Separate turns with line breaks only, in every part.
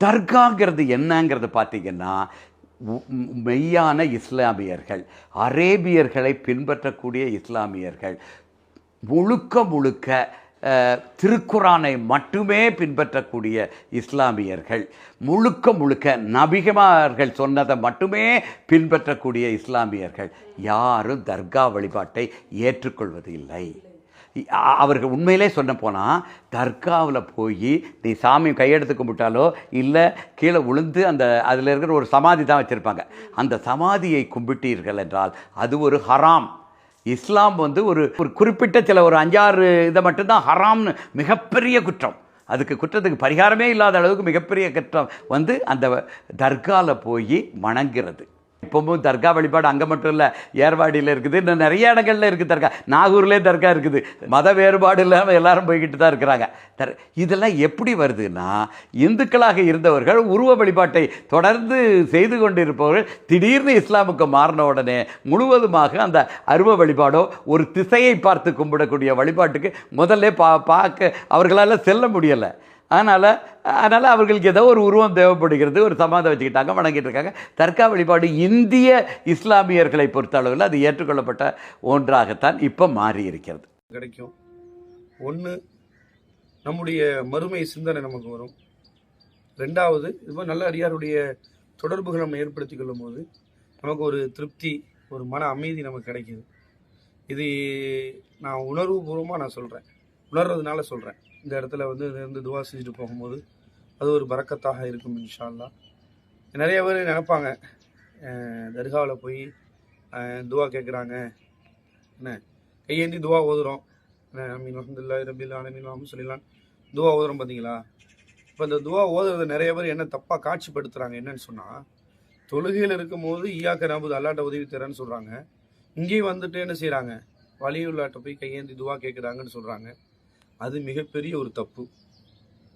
தர்காங்கிறது என்னங்கிறது பார்த்தீங்கன்னா மெய்யான இஸ்லாமியர்கள் அரேபியர்களை பின்பற்றக்கூடிய இஸ்லாமியர்கள் முழுக்க முழுக்க திருக்குறானை திருக்குரானை மட்டுமே பின்பற்றக்கூடிய இஸ்லாமியர்கள் முழுக்க முழுக்க நபிகமார்கள் சொன்னதை மட்டுமே பின்பற்றக்கூடிய இஸ்லாமியர்கள் யாரும் தர்கா வழிபாட்டை ஏற்றுக்கொள்வது இல்லை அவர்கள் உண்மையிலே சொன்ன போனால் தர்காவில் போய் நீ சாமி கையெடுத்து கும்பிட்டாலோ இல்லை கீழே விழுந்து அந்த அதில் இருக்கிற ஒரு சமாதி தான் வச்சுருப்பாங்க. அந்த சமாதியை கும்பிட்டீர்கள் என்றால் அது ஒரு ஹராம். இஸ்லாம் வந்து ஒரு ஒரு குறிப்பிட்ட சில ஒரு அஞ்சாறு இதை மட்டும்தான் ஹராம்னு மிகப்பெரிய குற்றம். அதுக்கு குற்றத்துக்கு பரிகாரமே இல்லாத அளவுக்கு மிகப்பெரிய குற்றம் வந்து அந்த தர்காவில் போய் வணங்குறது. இப்போவும் தர்கா வழிபாடு அங்கே மட்டும் இல்லை ஏர்வாடியில் இருக்குது. இன்னும் நிறைய இடங்கள்ல இருக்குது தர்கா. நாகூர்லேயே தர்கா இருக்குது. மத வேறுபாடு இல்லாமல் எல்லாரும் போய்கிட்டு தான் இருக்கிறாங்க. தர் இதெல்லாம் எப்படி வருதுன்னா இந்துக்களாக இருந்தவர்கள் உருவ வழிபாட்டை தொடர்ந்து செய்து கொண்டிருப்பவர்கள் திடீர்னு இஸ்லாமுக்கு மாறின உடனே முழுவதுமாக அந்த அருவ வழிபாடோ ஒரு திசையை பார்த்து கும்பிடக்கூடிய வழிபாட்டுக்கு முதல்ல பா பார்க்க அவர்களால் செல்ல முடியலை. அதனால் அதனால் அவர்களுக்கு ஏதோ ஒரு உருவம் தேவைப்படுகிறது ஒரு சமாதம் வச்சுக்கிட்டாங்க வணங்கிட்டு இருக்காங்க தர்கா வழிபாடு இந்திய இஸ்லாமியர்களை பொறுத்த அளவில் அது ஏற்றுக்கொள்ளப்பட்ட ஒன்றாகத்தான் இப்போ மாறி இருக்கிறது
கிடைக்கும். ஒன்று நம்முடைய மறுமை சிந்தனை நமக்கு வரும். ரெண்டாவது இது மாதிரி நல்ல அடியாருடைய தொடர்புகள் நம்ம ஏற்படுத்திக் கொள்ளும் போது நமக்கு ஒரு திருப்தி ஒரு மன அமைதி நமக்கு கிடைக்கிது. இது நான் உணர்வுபூர்வமாக நான் சொல்கிறேன் உணர்றதுனால சொல்கிறேன் இந்த இடத்துல வந்து இருந்து துவா செஞ்சுட்டு போகும்போது அது ஒரு பறக்கத்தாக இருக்கும் இன்ஷால்லா. நிறைய பேர் நினைப்பாங்க தர்காவில் போய் துவா கேட்குறாங்க என்ன? கையேந்தி துவா ஓதுறோம். அமீன் அஹமதுல்லா ரபில்லா ஆலமீன் வாமு சொல்லிடலாம் துவா ஓதுறோம் பார்த்தீங்களா இப்போ இந்த துவா ஓதுறது நிறைய பேர் என்ன தப்பாக காட்சிப்படுத்துகிறாங்க என்னன்னு சொன்னால் தொழுகையில் இருக்கும்போது ஈயாக்க நபுது அல்லாட்ட உதவி தரேன்னு சொல்கிறாங்க இங்கேயும் வந்துட்டு என்ன செய்கிறாங்க வலியுள்ளாட்ட போய் கையேந்தி துவா கேட்குறாங்கன்னு சொல்கிறாங்க அது மிகப்பெரிய ஒரு தப்பு.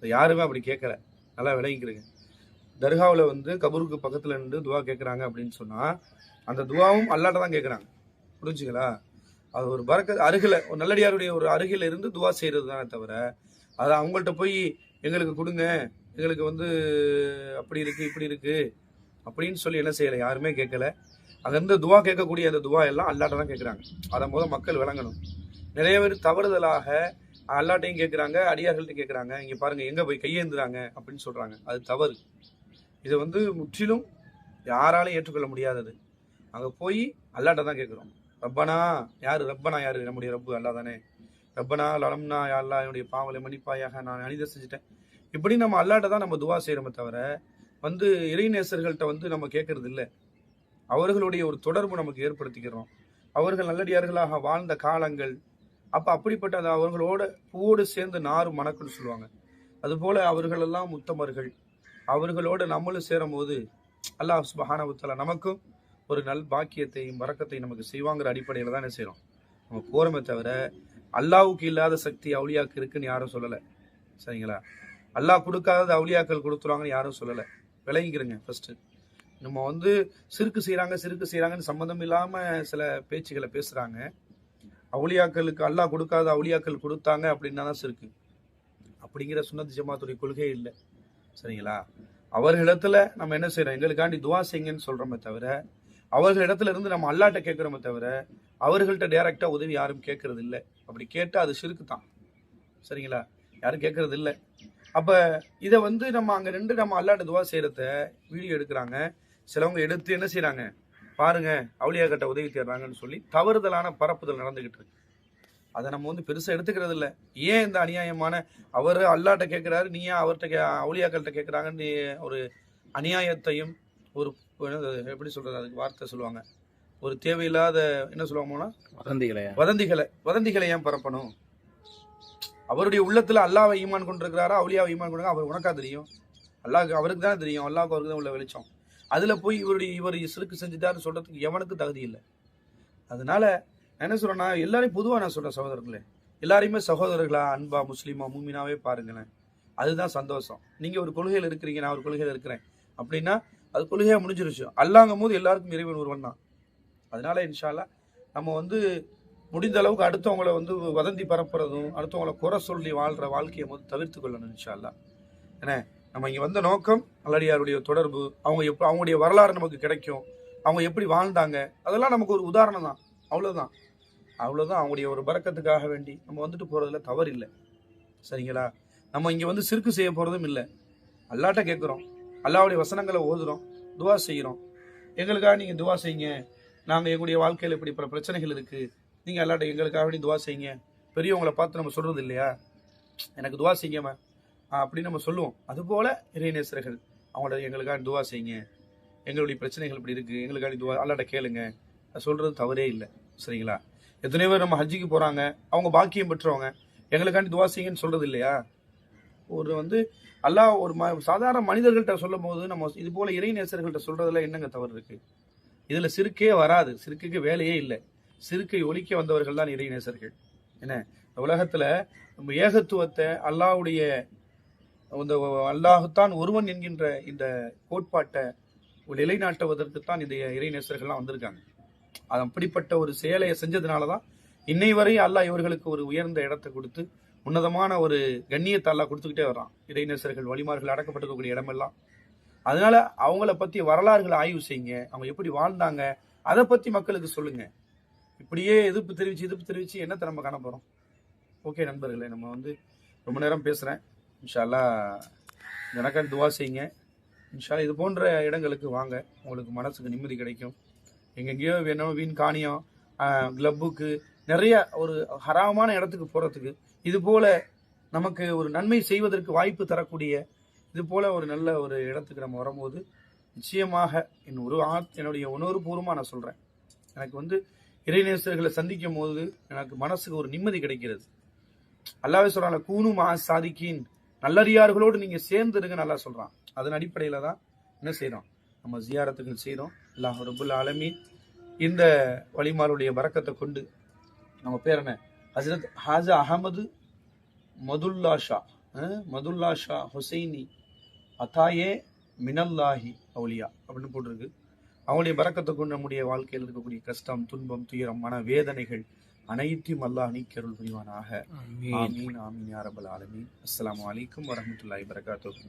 யாருமே அப்படி கேட்கல. நல்லா விளங்கிக்கிறீங்க தர்காவில் வந்து கபூருக்கு பக்கத்தில் நின்று துவா கேட்குறாங்க அப்படின்னு சொன்னால் அந்த துவாவும் அல்லாட்ட தான் கேட்குறாங்க. புரிஞ்சுங்களா? அது ஒரு பறக்க அருகில் ஒரு நல்லடியாருடைய ஒரு அருகில் இருந்து துவா செய்கிறது தானே தவிர அது அவங்கள்ட்ட போய் எங்களுக்கு கொடுங்க எங்களுக்கு வந்து அப்படி இருக்குது இப்படி இருக்குது அப்படின்னு சொல்லி என்ன செய்யலை? யாருமே கேட்கல. அங்கேருந்து துவா கேட்கக்கூடிய அந்த துவா எல்லாம் அல்லாட்ட தான் கேட்குறாங்க. அதை முதல் மக்கள் விளங்கணும். நிறைய பேர் தவறுதலாக அல்லாட்டையும் கேட்குறாங்க அடியார்கள்ட்டையும் கேட்குறாங்க இங்கே பாருங்கள் எங்கே போய் கையேந்துறாங்க அப்படின்னு சொல்கிறாங்க அது தவறு. இது வந்து முற்றிலும் யாராலும் ஏற்றுக்கொள்ள முடியாதது. அங்கே போய் அல்லாட்ட தான் கேட்குறோம் ரப்பனா யார்? ரப்பனா யார்? நம்முடைய ரப்பு அல்லா தானே ரப்பனா லலம்னா அல்லா என்னுடைய பாவலை மன்னிப்பாயாக நான் அனித செஞ்சுட்டேன். இப்படி நம்ம அல்லாட்ட தான் நம்ம துவா செய்கிறோமே தவிர வந்து இறைநேசர்கள்ட்ட வந்து நம்ம கேட்கறது இல்லை. அவர்களுடைய ஒரு தொடர்பு நமக்கு ஏற்படுத்திக்கிறோம். அவர்கள் நல்லடியார்களாக வாழ்ந்த காலங்கள் அப்போ அப்படிப்பட்ட அந்த அவர்களோட பூவோடு சேர்ந்து நாறு மணக்குன்னு சொல்லுவாங்க. அதுபோல் அவர்களெல்லாம் உத்தமர்கள். அவர்களோட நம்மளும் சேரும்போது அல்லாஹ் சுபஹானவுத்தலா நமக்கும் ஒரு நல் பாக்கியத்தையும் வரக்கத்தையும் நமக்கு செய்வாங்கிற அடிப்படையில் தான் என்ன செய்கிறோம் நம்ம போகிறோமே தவிர அல்லாவுக்கு இல்லாத சக்தி அவுளியாக்கு இருக்குன்னு யாரும் சொல்லலை. சரிங்களா? அல்லாஹ் கொடுக்காதது அவுளியாக்கள் கொடுத்துருவாங்கன்னு யாரும் சொல்லலை. விளங்கிக்கிறங்க ஃபஸ்ட்டு நம்ம வந்து சிறுக்கு செய்கிறாங்க சிறுக்கு செய்கிறாங்கன்னு சம்மந்தம் இல்லாமல் சில பேச்சுகளை பேசுகிறாங்க அவுளியாக்களுக்கு அல்லாஹ் கொடுக்காத அவுளியாக்கள் கொடுத்தாங்க அப்படின்னா தான் சிறுக்கு அப்படிங்கிற சுனத் ஜமாத்துடைய கொள்கை இல்லை. சரிங்களா? அவர்களிடத்துல நம்ம என்ன செய்யறோம் எங்களுக்காண்டி துவா செய்யுங்கன்னு சொல்றோமே தவிர அவர்களிடத்துல இருந்து நம்ம அல்லாட்ட கேட்கிறோமே தவிர அவர்கள்ட்ட டைரக்டா உதவி யாரும் கேட்கறது இல்லை. அப்படி கேட்டால் அது சிறுக்கு தான். சரிங்களா? யாரும் கேட்கறது இல்லை. அப்ப இதை வந்து நம்ம அங்க நின்று நம்ம அல்லாட்ட துவா செய்யறத வீடியோ எடுக்கிறாங்க. சிலவங்க எடுத்து என்ன செய்கிறாங்க பாருங்க அவுளியா கட்ட உதவி தேடுறாங்கன்னு சொல்லி தவறுதலான பரப்புதல் நடந்துகிட்டு இருக்கு. அதை நம்ம வந்து பெருசா எடுத்துக்கிறது இல்லை. ஏன் இந்த அநியாயமான அவர் அல்லாட்ட கேட்குறாரு நீ ஏன் அவர்கிட்ட கே அவுளியாக்கள்கிட்ட கேட்குறாங்கன்னு ஒரு அநியாயத்தையும் ஒரு எப்படி சொல்றது அதுக்கு வார்த்தை சொல்லுவாங்க. ஒரு தேவையில்லாத என்ன சொல்லுவாங்கன்னா
வதந்திகளே.
வதந்திகளை வதந்திகளை ஏன் பரப்பணும்? அவருடைய உள்ளத்துல அல்லாவை ஈமான் கொண்டிருக்கிறாரா அவுளியாவை ஈமான் கொண்டு அவர் உனக்கா தெரியும். அல்லாஹ் அவருக்கு தான் தெரியும். அல்லாஹ்க்கு அவருக்கு தான் உள்ள வெளிச்சம். அதில் போய் இவருடைய இவர் சிறுக்கு செஞ்சுட்டாருன்னு சொல்கிறதுக்கு எவனுக்கு தகுதி இல்லை. அதனால் என்ன சொல்கிறேன்னா எல்லாரையும் பொதுவாக நான் சொல்கிறேன் சகோதரர்களே. எல்லாரையுமே சகோதரர்களா அன்பா முஸ்லீமா மூமினாவே பாருங்களேன். அதுதான் சந்தோஷம். நீங்கள் ஒரு கொள்கையில் இருக்கிறீங்க நான் ஒரு கொள்கையில் இருக்கிறேன். அப்படின்னா அது கொள்கையாக முடிஞ்சிருச்சு. அல்லாங்கும் போது எல்லாருக்கும் இறைவன் ஒருவன் தான். அதனால இன்ஷால்லா நம்ம வந்து முடிந்த அளவுக்கு அடுத்தவங்களை வந்து வதந்தி பரப்புறதும் அடுத்தவங்கள குறை சொல்லி வாழ்கிற வாழ்க்கையை வந்து தவிர்த்து கொள்ளணும் இன்ஷால்லா என்ன நம்ம இங்கே வந்த நோக்கம் நல்லடியாருடைய தொடர்பு. அவங்க எப்போ அவங்களுடைய வரலாறு நமக்கு கிடைக்கும். அவங்க எப்படி வாழ்ந்தாங்க? அதெல்லாம் நமக்கு ஒரு உதாரணம் தான். அவ்வளோதான் அவ்வளோதான் அவங்களுடைய ஒரு பறக்கத்துக்காக வேண்டி நம்ம வந்துட்டு போகிறதுல தவறு இல்லை. சரிங்களா? நம்ம இங்கே வந்து சிறுக்கு செய்ய போகிறதும் இல்லை. அல்லாட்ட கேட்குறோம் அல்லாவுடைய வசனங்களை ஓதுகிறோம் துவா செய்கிறோம் எங்களுக்காக நீங்கள் துவா செய்யுங்க. நாங்கள் எங்களுடைய வாழ்க்கையில் இப்படி பல பிரச்சனைகள் இருக்குது நீங்கள் அல்லாட்ட எங்களுக்காக வேண்டி துவா செய்யுங்க. பெரியவங்களை பார்த்து நம்ம சொல்கிறது இல்லையா? எனக்கு துவா செய்யுங்கம்மா அப்படின்னு நம்ம சொல்லுவோம். அதுபோல இறைநேசர்கள் அவங்களோட எங்களுக்காக துவா செய்யுங்க. எங்களுடைய பிரச்சனைகள் இப்படி இருக்குது எங்களுக்காக துவா அல்லாட்ட கேளுங்க. சொல்கிறது தவறே இல்லை சரிங்களா? எத்தனை பேர் நம்ம ஹஜ்ஜிக்கு போகிறாங்க அவங்க பாக்கியம் பெற்றவங்க எங்களுக்காண்டி துவா செய்யுங்கன்னு சொல்கிறது இல்லையா? ஒரு வந்து அல்லா ஒரு ம சாதாரண மனிதர்கள்ட்ட சொல்லும் போது நம்ம இது போல் இறைநேசர்கள்ட்ட சொல்கிறதுல என்னங்க தவறு இருக்குது இதில் சிறுக்கே வராது சிறுக்குக்கு வேலையே இல்லை. சிறுக்கை ஒழிக்க வந்தவர்கள் தான் இறைநேசர்கள். என்ன? இந்த நம்ம ஏகத்துவத்தை அல்லாஹ்வுடைய இந்த அல்லாஹுத்தான் ஒருவன் என்கின்ற இந்த கோட்பாட்டை ஒரு நிலைநாட்டுவதற்குத்தான் இந்த இறைநேசர்கள்லாம் வந்திருக்காங்க. அது அப்படிப்பட்ட ஒரு செயலையை செஞ்சதுனால தான் இன்னை வரை அல்லாஹ் இவர்களுக்கு ஒரு உயர்ந்த இடத்தை கொடுத்து உன்னதமான ஒரு கண்ணியத்தை அல்லாஹ் கொடுத்துக்கிட்டே வர்றான். இறைநேசர்கள் வழிமார்கள் அடக்கப்பட்டிருக்கக்கூடிய இடமெல்லாம். அதனால அவங்கள பற்றி வரலாறுகளை ஆய்வு செய்யுங்க. அவங்க எப்படி வாழ்ந்தாங்க? அதை பற்றி மக்களுக்கு சொல்லுங்க. இப்படியே எதிர்ப்பு தெரிவிச்சு எதிர்ப்பு தெரிவித்து என்னத்தை நம்ம காண போகிறோம் ஓகே நண்பர்களே நம்ம வந்து ரொம்ப நேரம் பேசுகிறேன் இன்ஷால்லா எனக்கான துவா செய்யுங்க. இன்ஷால்லா இது போன்ற இடங்களுக்கு வாங்க. உங்களுக்கு மனசுக்கு நிம்மதி கிடைக்கும். எங்கெங்கேயோ வேணும் வீண் காணியம் கிளப்புக்கு நிறைய ஒரு ஹராமான இடத்துக்கு போகிறதுக்கு இது போல் நமக்கு ஒரு நன்மை செய்வதற்கு வாய்ப்பு தரக்கூடிய இது போல் ஒரு நல்ல ஒரு இடத்துக்கு நம்ம வரும்போது நிச்சயமாக என் ஒரு ஆத் என்னுடைய உணர்வுபூர்வமாக நான் சொல்கிறேன் எனக்கு வந்து இறைநேசர்களை சந்திக்கும் போது எனக்கு மனசுக்கு ஒரு நிம்மதி கிடைக்கிறது. அல்லாவே சொல்கிறாங்க கூணும் ஆ சாதிக்கின் நல்லறியார்களோடு நீங்க சேர்ந்து இருங்க நல்லா சொல்றான். அதன் அடிப்படையில தான் என்ன செய்றோம்? நம்ம ஜியாரத்துகள் செய்கிறோம் அல்லாஹ் ரபுல் ஆலமீன் இந்த வழிமாருடைய பறக்கத்தை கொண்டு நம்ம பேர் என்ன? ஹசரத் ஹாஜா அகமது மதுல்லா ஷா மதுல்லா ஷா ஹுசைனி அத்தாயே மினல்லாஹி அவுலியா அப்படின்னு போட்டிருக்கு. அவங்களுடைய பறக்கத்தை கொண்டு நம்முடைய வாழ்க்கையில் இருக்கக்கூடிய கஷ்டம் துன்பம் துயரம் மன வேதனைகள் அனைத்தையும் அல்லாஹ் நீக்கருள் புரிவானாக. ஆமீன். ஆமீன் யா ரப்பல் ஆலமீன். அஸ்ஸலாமு அலைக்கும் வரஹ்மத்துல்லாஹி வபரகாத்துஹு.